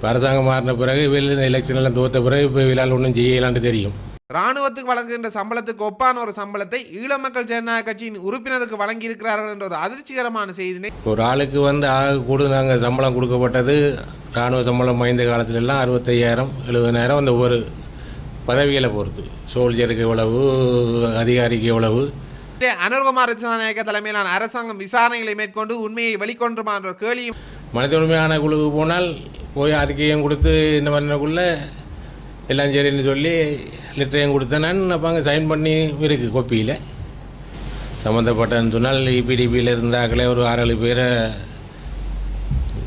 இப்ப அரசாங்கம் மாறின பிறகு இவையில் இந்த எலெக்ஷன் எல்லாம் தோத்த பிறகு இப்போ இவளால் ஒன்றும் செய்யலான்னு தெரியும். ராணுவத்துக்கு வழங்குகின்ற சம்பளத்துக்கு ஒப்பான ஒரு சம்பளத்தை ஈழ மக்கள் ஜனநாயக கட்சியின் உறுப்பினருக்கு வழங்கியிருக்கிறார்கள் என்ற ஒரு அதிர்ச்சிகரமான செய்தினை ஒரு ஆளுக்கு வந்து ஆக கூட நாங்கள் சம்பளம் கொடுக்கப்பட்டது இராணுவ சம்பளம் வாய்ந்த காலத்துல எல்லாம் அறுபத்தையாயிரம் எழுபதாயிரம் அந்த ஒவ்வொரு பதவிகளை பொறுத்து. சோல்ஜருக்கு எவ்வளவு அதிகாரிக்கு எவ்வளவு அனுர்குமார் ரச்சநாயக தலைமையிலான அரசாங்கம் விசாரணைகளை மேற்கொண்டு உண்மையை வெளிக்கொண்டுமா என்ற கேள்வியும் மனித உரிமையான குழுவுக்கு போனால் போய் அறிக்கையும் கொடுத்து இந்த மாதிரிக்குள்ள எல்லாம் சரின்னு சொல்லி லெட்டரையும் கொடுத்தேன். அப்போ அங்கே சைன் பண்ணி இருக்குது கோப்பியில் சம்மந்தப்பட்டன்னு சொன்னால் இபிடிபியில் இருந்தாக்களே ஒரு ஆறு ஏழு பேரை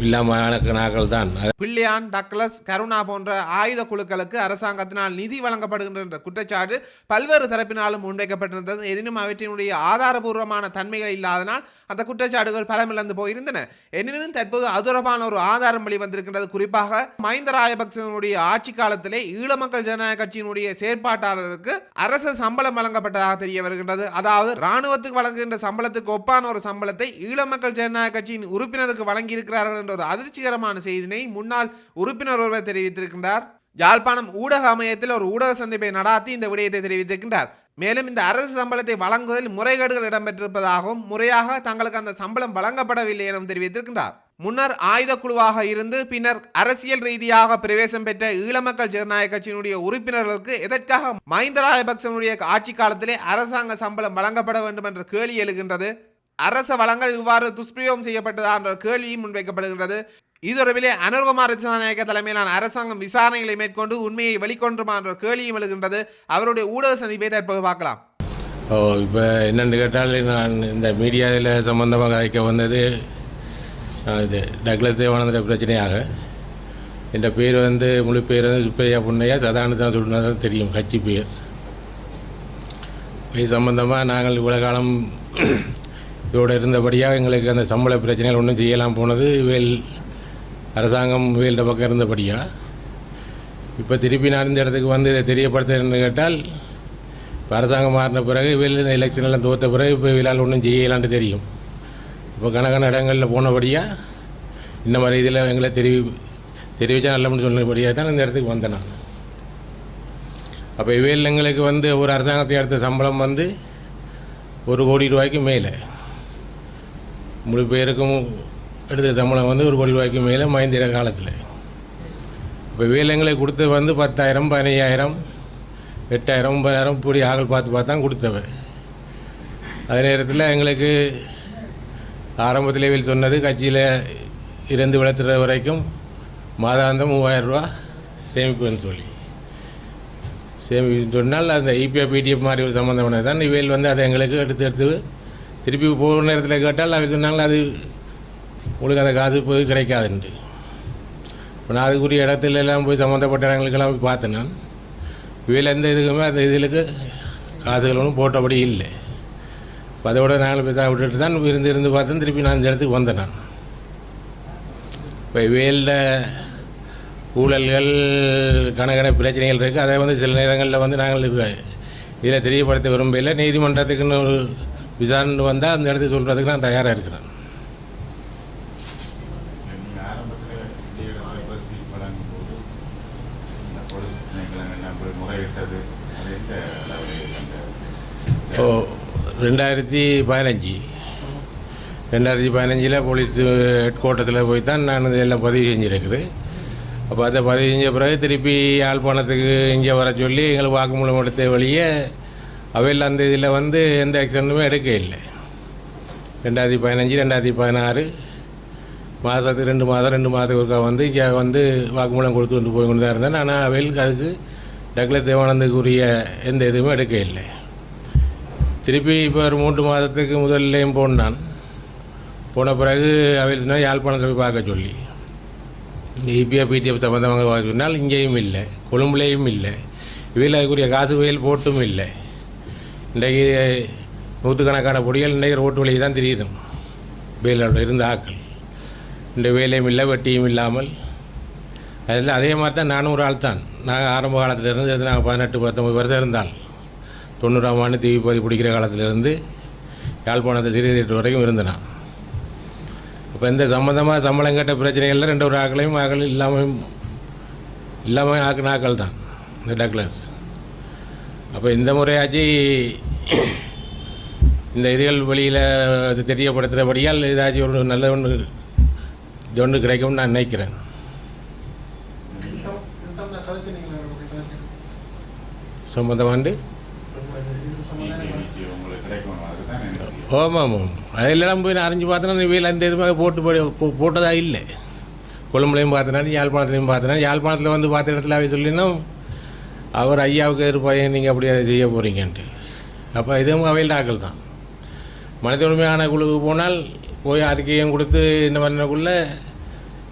இல்லாமல் தான். பிள்ளையான் டக்ளஸ் கருணா போன்ற ஆயுத குழுக்களுக்கு அரசாங்கத்தினால் நிதி வழங்கப்படுகின்ற குற்றச்சாட்டு பல்வேறு தரப்பினாலும் முன்வைக்கப்பட்டிருந்தது. எனினும் அவற்றினுடைய ஆதாரபூர்வமான தன்மைகள் இல்லாதனால் அந்த குற்றச்சாட்டுகள் பலமிழந்து போயிருந்தன. எனினும் தற்போது அதுரபான ஒரு ஆதாரம் வெளிவந்திருக்கின்றது. குறிப்பாக மஹிந்த ராஜபக்சனுடைய ஆட்சி காலத்திலே ஈழ மக்கள் ஜனநாயக கட்சியினுடைய செயற்பாட்டாளருக்கு அரசு சம்பளம் வழங்கப்பட்டதாக தெரிய வருகின்றது. அதாவது ராணுவத்துக்கு வழங்குகின்ற சம்பளத்துக்கு ஒப்பான ஒரு சம்பளத்தை ஈழ மக்கள் ஜனநாயக கட்சியின் உறுப்பினருக்கு வழங்கியிருக்கிறார்கள் என்ற ஒரு அதிர்ச்சிகரமான செய்தினை முன்னாள் உறுப்பினர் ஒருவர் தெரிவித்திருக்கின்றார். யாழ்ப்பாணம் ஊடக அமையத்தில் ஒரு ஊடக சந்திப்பை நடாத்தி இந்த விடயத்தை தெரிவித்திருக்கின்றார். மேலும் இந்த அரசு சம்பளத்தை வழங்குவதில் முறைகேடுகள் இடம்பெற்றிருப்பதாகவும் முறையாக தங்களுக்கு அந்த சம்பளம் வழங்கப்படவில்லை எனவும் தெரிவித்திருக்கின்றார். முன்னர் ஆயுத குழுவாக இருந்து பின்னர் அரசியல் ரீதியாக பிரவேசம் பெற்ற ஈழமக்கள் ஜனநாயக கட்சியினுடைய உறுப்பினர்களுக்கு எதற்காக மஹிந்த ராஜபக்சனுடைய ஆட்சி காலத்திலே அரசாங்க சம்பளம் வழங்கப்பட வேண்டும் என்ற கேள்வி எழுகின்றது. அரச வளங்கள் இவ்வாறு துஷ்பிரயோகம் செய்யப்பட்டதா என்ற கேள்வியும் முன்வைக்கப்படுகின்றது. இது தொடர்பிலே அனுர்குமார் தலைமையிலான அரசாங்கம் விசாரணைகளை மேற்கொண்டு உண்மையை வெளிக்கொண்டுமா என்ற கேள்வியும் எழுகின்றது. அவருடைய ஊடக சந்திப்பை தற்போது பார்க்கலாம். ஓ இப்போ என்னென்னு கேட்டால் நான் இந்த மீடியாவில் சம்மந்தமாக அழைக்க வந்தது இது டக்ளஸ் தேவானந்த பிரச்சனையாக. என் பேர் வந்து முழு பேர் வந்து சுப்பையா புண்ணையா சதானு தான் தெரியும் கட்சி பேர். இது சம்பந்தமாக நாங்கள் இவ்வளோ காலம் இதோடு இருந்தபடியாக எங்களுக்கு அந்த சம்பள பிரச்சனைகள் ஒன்றும் செய்யலாம் போனது வேல் அரசாங்கம் வேல்ட பக்கம் இருந்தபடியாக இப்போ திருப்பி நான் இந்த இடத்துக்கு வந்து இதை தெரியப்படுத்துறேன்னு கேட்டால் இப்போ அரசாங்கம் மாறின பிறகு வெளியில் இந்த எலெக்ஷன் எல்லாம் பிறகு இப்போ இவளால் ஒன்றும் செய்யலான்னு தெரியும். இப்போ கணக்கான இடங்களில் போனபடியாக இந்த மாதிரி இதில் எங்களை தெரிவி தெரிவித்தா நல்லம்னு சொன்னபடியாக தான் இந்த இடத்துக்கு வந்தேன் நான். அப்போ இவையில் எங்களுக்கு வந்து ஒரு அரசாங்கத்தை எடுத்த சம்பளம் வந்து ஒரு கோடி ரூபாய்க்கு மேலே. முழு பேருக்கும் எடுத்த சம்பளம் வந்து ஒரு கோடி ரூபாய்க்கு மேலே மஹிந்திர காலத்தில். இப்போ வேலைங்களை கொடுத்து வந்து பத்தாயிரம் பதினையாயிரம் எட்டாயிரம் ஒன்பதாயிரம் இப்படி ஆகல் பார்த்து பார்த்து தான் கொடுத்தவ. அதே நேரத்தில் எங்களுக்கு ஆரம்பத்தில் சொன்னது கட்சியில் இருந்து வளர்த்துற வரைக்கும் மாதாந்தம் மூவாயிரம் ரூபா சேமிப்புன்னு சொல்லி. சேமிப்பு சொன்னால் அந்த இபிஎஃப் பிடிஎஃப் மாதிரி ஒரு சம்மந்தமானது தான் இவையில் வந்து அதை எங்களுக்கு எடுத்து எடுத்து திருப்பி போகிற நேரத்தில் கேட்டால் அவர் சொன்னாங்க அது உங்களுக்கு அந்த காசு போய் கிடைக்காதுன்ட்டு. இப்போ நான் அதுக்குரிய இடத்துல எல்லாம் போய் சம்மந்தப்பட்ட இடங்களுக்கெல்லாம் போய் பார்த்தேன் நான் இவையில் எந்த இதுக்குமே அந்த இதுகளுக்கு காசுகள் ஒன்றும் போட்டபடி இல்லை. இப்போ அதோட நாங்கள் பேச விட்டுட்டு தான் இருந்து இருந்து பார்த்தேன் திருப்பி நான் இந்த இடத்துக்கு வந்தேன் நான். இப்போ இவையில் ஊழல்கள் கணக்கண பிரச்சனைகள் இருக்குது அதை வந்து சில நேரங்களில் வந்து நாங்கள் இதில் தெரியப்படுத்த விரும்பல நீதிமன்றத்துக்குன்னு ஒரு விசாரணை வந்தால் அந்த இடத்துக்கு சொல்கிறதுக்கு நான் தயாராக இருக்கிறேன். ஓ ரெண்டாயிரத்தி பதினஞ்சு. ரெண்டாயிரத்தி பதினஞ்சில் போலீஸ் ஹெட் குவார்ட்டர்ஸில் போய் தான் நான் இதெல்லாம் பதிவு செஞ்சுருக்குது. அப்போ அதை பதிவு செஞ்ச பிறகு திருப்பி யாழ்ப்பாணத்துக்கு இங்கே வர சொல்லி எங்களுக்கு வாக்குமூலம் எடுத்த வழியே அவையில் அந்த இதில் வந்து எந்த ஆக்ஷனுமே எடுக்க இல்லை ரெண்டாயிரத்தி பதினஞ்சு ரெண்டாயிரத்தி பதினாறு மாதத்துக்கு ரெண்டு மாதம் ரெண்டு மாதத்துக்கு ஒருக்கா வந்து இங்கே வந்து வாக்குமூலம் கொடுத்து கொண்டு போய் கொண்டு தான் இருந்தேன் ஆனால் அவைகளுக்கு அதுக்கு டக்ளஸ் தேவானந்துக்குரிய எந்த இதுவுமே எடுக்க இல்லை திருப்பி இப்போ ஒரு மூன்று மாதத்துக்கு முதல்லையும் போனான். போன பிறகு அவையில் சொன்னால் யாழ்ப்பாணத்தில் போய் பார்க்க சொல்லி. இபிஎஃப் பிடிஎஃப் சம்மந்தமாக சொன்னால் இங்கேயும் இல்லை கொழும்புலேயும் இல்லை. இவையில் அதுக்குரிய காசு வயல் போட்டும் இல்லை. இன்றைக்கு நூற்றுக்கணக்கான பொடிகள் இன்றைக்கு ரோட்டு வழியை தான் தெரியுது. வேலோட இருந்த ஆக்கள். இந்த வேலையும் இல்லை வெட்டியும் இல்லாமல். அதில் அதே மாதிரி தான் நானும் ஒரு ஆள் தான் நாங்கள் ஆரம்ப காலத்திலிருந்து நாங்கள் பதினெட்டு பத்தொம்பது வருஷம் இருந்தால் தொண்ணூறாம் ஆண்டு தீவி பதி பிடிக்கிற காலத்திலிருந்து யாழ்ப்பாணத்தை சிறிதீட்டு வரைக்கும் இருந்தேன். இப்போ இந்த சம்மந்தமாக சம்பளம் கேட்ட பிரச்சனைகளில் ரெண்டு ஒரு ஆக்களையும் ஆக்கள் இல்லாமல் இல்லாமல் ஆக்கு நாக்கள் தான். இந்த டக்ளஸ். அப்போ இந்த முறையாச்சு இந்த இதுகள் வெளியில் அது தெரியப்படுத்துகிறபடியால் ஏதாச்சும் ஒரு நல்ல ஒன்று இது ஒன்று கிடைக்கும்னு நான் நினைக்கிறேன். சம்பந்தமாண்டு? ஆமாம் ஆமாம். அதெல்லாம் போய் நான் அறிஞ்சு பார்த்தேன்னா வீல் அந்த இதுமாக போட்டு போய் போட்டதாக இல்லை. கொழும்புலையும் பார்த்தனா யாழ்ப்பாணத்துலையும் பார்த்தனா யாழ்ப்பாணத்தில் வந்து பார்த்த இடத்துல அவை சொல்லினா அவர் ஐயாவுக்கு எதிர்ப்பாயன் நீங்கள் அப்படி அதை செய்ய போகிறீங்கன்ட்டு அப்போ இதுவும் அவையில் டாக்கள் தான். மனித உரிமையான குழுவுக்கு போனால் போய் அறிக்கையும் கொடுத்து இந்த பண்ணக்குள்ளே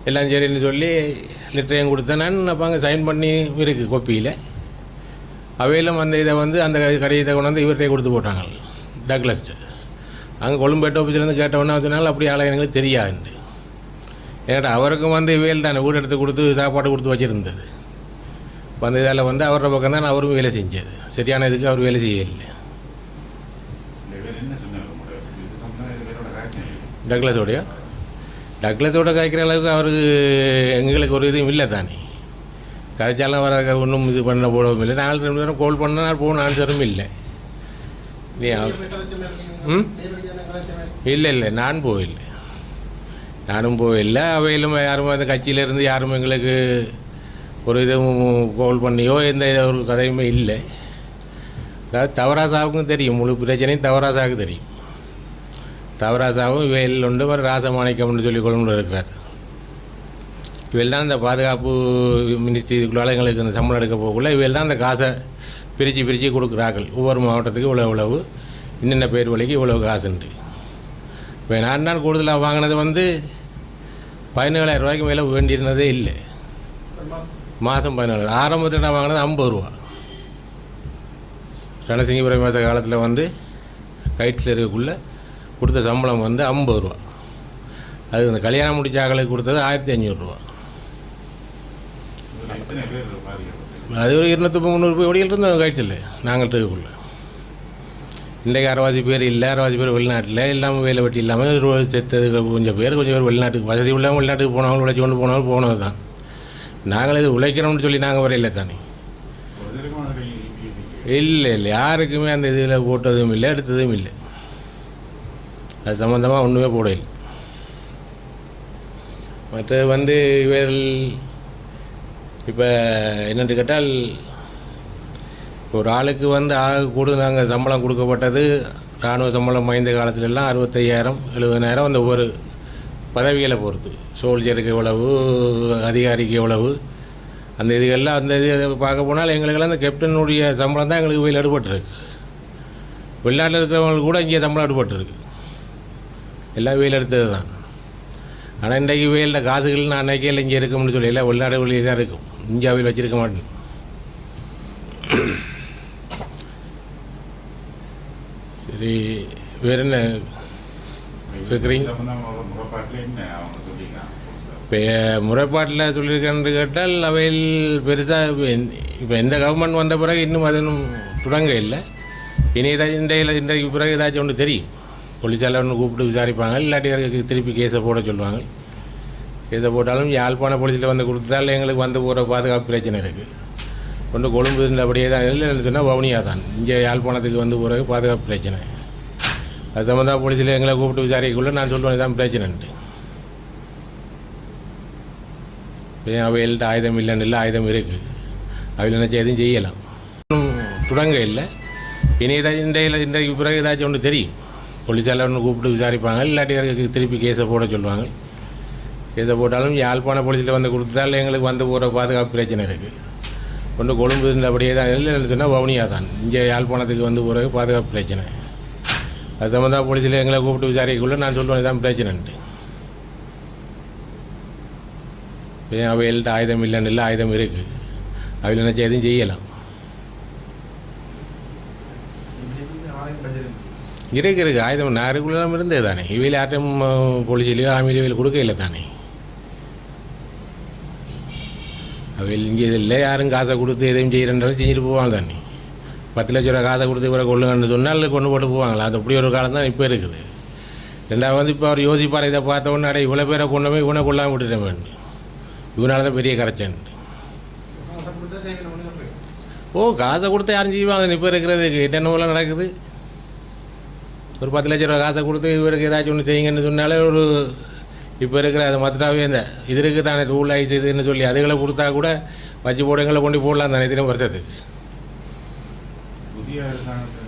எல்லாம் சரின்னு சொல்லி லெட்டரையும் கொடுத்தேன் நான். அப்போ அங்கே சைன் பண்ணி இருக்குது கோப்பியில். அவையிலும் அந்த இதை வந்து அந்த கடிதத்தை கொண்டு வந்து இவர்கிட்ட கொடுத்து போட்டாங்க. டக்லஸ்ட்டு அங்கே கொழும்பேட்டை ஆஃபீஸ்லேருந்து கேட்டவொன்னே வந்தனால அப்படி ஆளை எனக்கு தெரியாதுண்டு ஏன்னா அவருக்கும் வந்து இவையில் தானே வீடு எடுத்து கொடுத்து சாப்பாடு கொடுத்து வச்சுருந்தது. வந்ததால் வந்து அவரோட பக்கம் தான் அவரும் வேலை செஞ்சது. சரியான இதுக்கு அவர் வேலை செய்யலை இல்லை. டக்ளஸோடைய? டக்ளஸோட காய்க்கிற அளவுக்கு அவருக்கு எங்களுக்கு ஒரு இதுவும் இல்லை தானே. கதைச்சாலும் வர ஒன்றும் இது பண்ண போடவும் இல்லை. நாலு ரெண்டு பேரும் கால் பண்ணால் போகணும் ஆன்சரும் இல்லை. நீ ம்? இல்லை இல்லை நான் போயில்லை நானும் போயில்லை அவையிலும் யாரும் அந்த கட்சியிலேருந்து யாரும் எங்களுக்கு ஒரு இதுவும் கோல் பண்ணியோ எந்த ஒரு கதையுமே இல்லை. அதாவது தவராசாவுக்கும் தெரியும். முழு பிரச்சனையும் தவராசாவுக்கு தெரியும். தவராசாவும் இவையில் உண்டு மாதிரி ராசமாணிக்கம்னு சொல்லி கொண்டு இருக்கிறார். இவள் தான் இந்த பாதுகாப்பு மினிஸ்ட்ரி இதுக்குள்ளால எங்களுக்கு இந்த சம்பளம் எடுக்க போகக்குள்ள இவள் தான் அந்த காசை பிரித்து பிரித்து கொடுக்குறார்கள். ஒவ்வொரு மாவட்டத்துக்கு இவ்வளோ இவ்வளவு இன்னென்ன பேர் வழிக்கு இவ்வளோ காசுண்டு இப்போ நான் தான் கூடுதலாக வாங்கினது வந்து பதினேழாயிரம் ரூபாய்க்கு மேலே வேண்டியிருந்ததே இல்லை. மாதம் பதினேழு ஆரம்பத்தில் நான் வாங்கினது ஐம்பது ரூபா. ரணசிங்கபுரம் மாத காலத்தில் வந்து கைட்ஸில் இருக்கக்குள்ள கொடுத்த சம்பளம் வந்து ஐம்பது ரூபா. அது இந்த கல்யாணம் முடிச்ச ஆகளுக்கு கொடுத்தது ஆயிரத்தி அஞ்சூறுரூவா அது ஒரு இருநூத்தி முந்நூறு ரூபாய் வழியில் இருந்தோம் கைட்ஸில் நாங்கள் இருக்கக்குள்ள. இன்றைக்கு அரைவாசி பேர் இல்லை அரைவாசி பேர் வெளிநாட்டில் இல்லாமல் வேலை வெட்டி இல்லாமல் செத்தது கொஞ்சம் பேர் கொஞ்சம் பேர் வெளிநாட்டுக்கு வசதி உள்ளவங்க வெளிநாட்டுக்கு போனவங்க உழைச்சி கொண்டு போனவங்க போனது தான் நாங்கள் இது உழைக்கிறோம்னு சொல்லி நாங்கள் வரையில தானே. இல்லை இல்லை யாருக்குமே அந்த இதில் போட்டதும் இல்லை எடுத்ததும் இல்லை. அது சம்மந்தமாக ஒன்றுமே இல்லை மற்றது வந்து இவர்கள் இப்போ என்னென்று கேட்டால் ஒரு ஆளுக்கு வந்து ஆக கூட நாங்கள் சம்பளம் கொடுக்கப்பட்டது இராணுவ சம்பளம் வாய்ந்த காலத்துல எல்லாம் அறுபத்தையாயிரம் எழுபதாயிரம் அந்த ஒவ்வொரு பதவிகளை பொறுத்து. சோல்ஜருக்கு எவ்வளவு அதிகாரிக்கு எவ்வளவு அந்த இதுகள்லாம் அந்த இது பார்க்க போனால் எங்களுக்கெல்லாம் அந்த கேப்டனுடைய சம்பளம் தான் எங்களுக்கு வெயில் அடுபட்டுருக்கு வெளிநாட்டில் இருக்கிறவங்களுக்கு கூட இங்கே சம்பளம் அடுபட்டுருக்கு எல்லாம் வெயில் எடுத்தது தான். ஆனால் இன்றைக்கு வெயிலில் காசுகள் நான் அன்றைக்கே இல்லை இங்கே இருக்கும்னு சொல்லி எல்லாம் வெளிநாடு தான் இருக்கும். இந்தியாவில் வச்சிருக்க மாட்டேன். சரி வேற என்ன? கேட்குறீங்க முறைப்பாட்டில் இப்போ முறைப்பாட்டில் சொல்லியிருக்கேன்னு கேட்டால் அவையில் பெருசாக இப்போ எந்த கவர்மெண்ட் வந்த பிறகு இன்னும் அதனும் தொடங்க இல்லை. இனி ஏதாச்சும் இன்றையில் இன்றைக்கு பிறகு ஏதாச்சும் ஒன்று தெரியும். போலீஸால் ஒன்று கூப்பிட்டு விசாரிப்பாங்க இல்லாட்டி திருப்பி கேஸை போட சொல்லுவாங்க. கேஸை போட்டாலும் யாழ்ப்பாண போலீஸில் வந்து கொடுத்தால் எங்களுக்கு வந்து போகிற பாதுகாப்பு பிரச்சனை இருக்குது கொண்டு கொழும்பு இந்த அப்படியே தான் இல்லைன்னு சொன்னால் வவுனியா தான். இங்கே யாழ்ப்பாணத்துக்கு வந்து போகிற பாதுகாப்பு பிரச்சனை. அது சம்மந்தமாக போலீஸில் எங்களை கூப்பிட்டு விசாரிக்கக்குள்ள நான் சொல்லுவேன் இதான் பிரச்சனைன்ட்டு ஏன் அவைகள்ட்ட ஆயுதம் இல்லைன்னு இல்லை ஆயுதம் இருக்குது அவையில் நினச்சா எதுவும் செய்யலாம். இன்னும் தொடங்க இல்லை. இனி ஏதாச்சும் இன்றையில் இன்றைக்கு பிறகு ஏதாச்சும் ஒன்று தெரியும். போலீஸால் ஒன்று கூப்பிட்டு விசாரிப்பாங்க இல்லாட்டி திருப்பி கேஸை போட சொல்லுவாங்க. கேஸை போட்டாலும் யாழ்ப்பாண போலீஸில் வந்து கொடுத்தாலும் எங்களுக்கு வந்து போகிற பாதுகாப்பு பிரச்சனை இருக்குது ஒன்று கொழும்பு இருந்தபடியே தான் இல்லைன்னு சொன்னால் வவுனியா தான். இங்கே யாழ்ப்பாணத்துக்கு வந்து போகிற பாதுகாப்பு பிரச்சனை. அது சம்மந்தமாக போலீஸில் எங்களை கூப்பிட்டு விசாரிக்கக்குள்ள நான் சொல்லுவேன் தான் பிரச்சனைன்ட்டு. ஏன் அவைகள்ட்ட ஆயுதம் இல்லைன்னு இல்லை ஆயுதம் இருக்குது அவையில் நினச்சி எதுவும் செய்யலாம். இருக்கு. இருக்கு. ஆயுதம் நாருக்குள்ளெல்லாம் இருந்தே தானே. இவையில் யார்ட்டும் போலீஸ்லையோ ஆமியிலையோ இவையில் கொடுக்க இல்லை தானே. அவையில் இங்கே இல்லை யாரும் காசை கொடுத்து எதையும் செய்கிறன்றாலும் செஞ்சுட்டு போவாங்க தானே. பத்து லட்ச ரூபா காசை கொடுத்து இவரை கொள்ளுங்கன்னு சொன்னால் கொண்டு போட்டு போவாங்களா? அது அப்படி ஒரு காலம் தான் இப்போ இருக்குது. ரெண்டாவது வந்து இப்போ அவர் யோசிப்பார் இதை பார்த்த உடனே அடே இவ்வளோ பேரை கொண்டு போய் இவனை கொள்ளாமல் விட்டுட்டேன் வேண்டும் இவனால தான் பெரிய கரைச்சன் ஓ காசை கொடுத்து யாரும் செய்வாங்க? இப்போ இருக்கிறதுக்கு என்னென்னலாம் நடக்குது? ஒரு பத்து லட்ச ரூபா காசை கொடுத்து இவருக்கு ஏதாச்சும் ஒன்று செய்யுங்கன்னு சொன்னாலே ஒரு இப்போ இருக்கிற அது மற்றாவே இந்த இது இருக்குது தானே ரூல் ஐஸ் இதுன்னு சொல்லி அதுகளை கொடுத்தா கூட வச்சு போடுங்களை கொண்டு போடலாம் தானே தினம் வருஷத்துக்கு. புதிய அரசாங்கத்தில்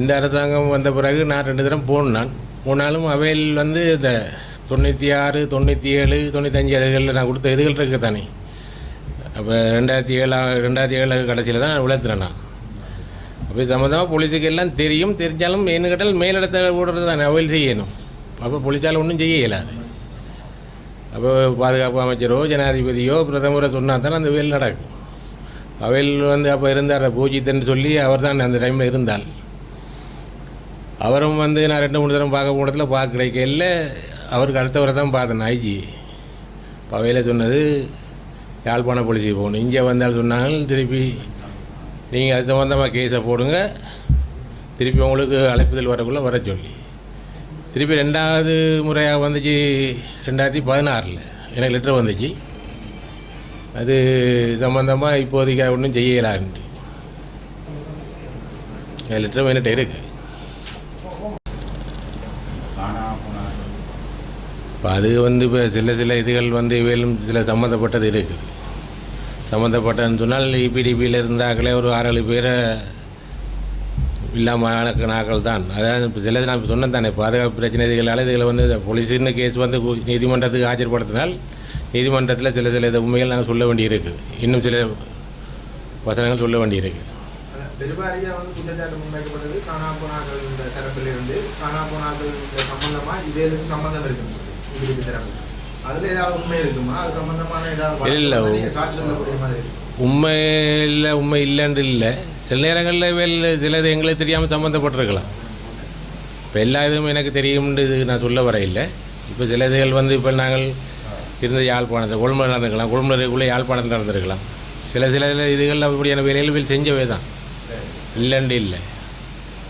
இந்த அரசாங்கம் வந்த பிறகு நான் ரெண்டு தரம் போனான் போனாலும் அவையில் வந்து இந்த தொண்ணூற்றி ஆறு தொண்ணூற்றி ஏழு தொண்ணூத்தஞ்சு அதுகளில் நான் கொடுத்த இதுகள் இருக்கு தானே. அப்போ ரெண்டாயிரத்தி ஏழா ரெண்டாயிரத்தி ஏழு கடைசியில் தான் நான் விளத்துறேன் நான். அப்போ சம்மந்தமாக போலீஸுக்கு எல்லாம் தெரியும். தெரிஞ்சாலும் என்ன கேட்டால் மேலிடத்தை ஓடுறது தானே அவையில் செய்யணும். அப்போ போலீஸால் ஒன்றும் செய்ய இயலாது அப்போ பாதுகாப்பு அமைச்சரோ ஜனாதிபதியோ பிரதமரோ சொன்னால் தானே அந்த வேல் நடக்கும். அவையில் வந்து அப்போ இருந்தார் பூஜித்தன்னு சொல்லி அவர் தான் அந்த டைமில் இருந்தால் அவரும் வந்து நான் ரெண்டு மூணு தரம் பார்க்க போனதில் பார்க்க கிடைக்கல. அவருக்கு அடுத்தவரை தான் பார்த்தேன் ஐஜி. அவையில் சொன்னது யாழ்ப்பாண போலீஸுக்கு போகணும். இங்கே வந்தால் சொன்னாங்க திருப்பி நீங்கள் அது சம்மந்தமாக கேஸை போடுங்க. திருப்பி உங்களுக்கு அழைப்புதல் வரக்குள்ளே வர சொல்லி. திருப்பி ரெண்டாவது முறையாக வந்துச்சு ரெண்டாயிரத்தி பதினாறில். எனக்கு லெட்டர் வந்துச்சு. அது சம்மந்தமாக இப்போதைக்கு ஒன்றும் செய்யலான்ட்டு லெட்டர் என்கிட்ட இருக்குது இப்போ அது வந்து இப்போ சில சில இதுகள் வந்து இவையிலும் சில சம்மந்தப்பட்டது இருக்குது சம்மந்தப்பட்டதுன்னு சொன்னால் இபிடிபியில் இருந்தாங்களே ஒரு ஆறு ஏழு பேரை இல்லாமல் நாட்கள் தான் அதாவது இப்போ சிலது நான் இப்போ சொன்னேன் தானே பாதுகாப்பு பிரச்சனை இதுகளால் இதில் வந்து இந்த போலீஸுன்னு கேஸ் வந்து நீதிமன்றத்துக்கு ஆஜர்படுத்தினால் நீதிமன்றத்தில் சில சில உண்மைகள் நாங்கள் சொல்ல வேண்டியிருக்கு. இன்னும் சில வசனங்கள் சொல்ல வேண்டியிருக்கு. பெருவாரியா வந்து குற்றச்சாட்டு முன்வைக்கப்பட்டது. காணா போனாக்கள் இந்த தரப்பில் இருந்து காணா போனாக்கள் இந்த சம்பந்தமா இவேலுக்கு சம்பந்தம் இருக்குன்னு சொல்லி இங்கிருந்து தரப்பு அதுல ஏதாவது உண்மை இருக்குமா? அது சம்பந்தமான ஏதாவது இல்ல. வழக்கு நீங்க சாட்சி சொல்லக்கூடிய மாதிரி இருக்கு. உண்மை இல்லை உண்மை இல்லைன்னு இல்லை. சில நேரங்களில் வேல் சிலது எங்களுக்கு தெரியாமல் சம்மந்தப்பட்டிருக்கலாம் இப்போ எல்லா இதுவும் எனக்கு தெரியும்னு இது நான் சொல்ல வர இல்லை. இப்போ சில இதுகள் வந்து இப்போ நாங்கள் இருந்த யாழ்ப்பாணத்தை கொழும்பு நடந்திருக்கலாம் கொழும்புக்குள்ளே யாழ்ப்பாணம் நடந்திருக்கலாம். சில சில இதுகளில் அப்படியான வேலைகள் செஞ்சவே தான். இல்லைன்னு இல்லை.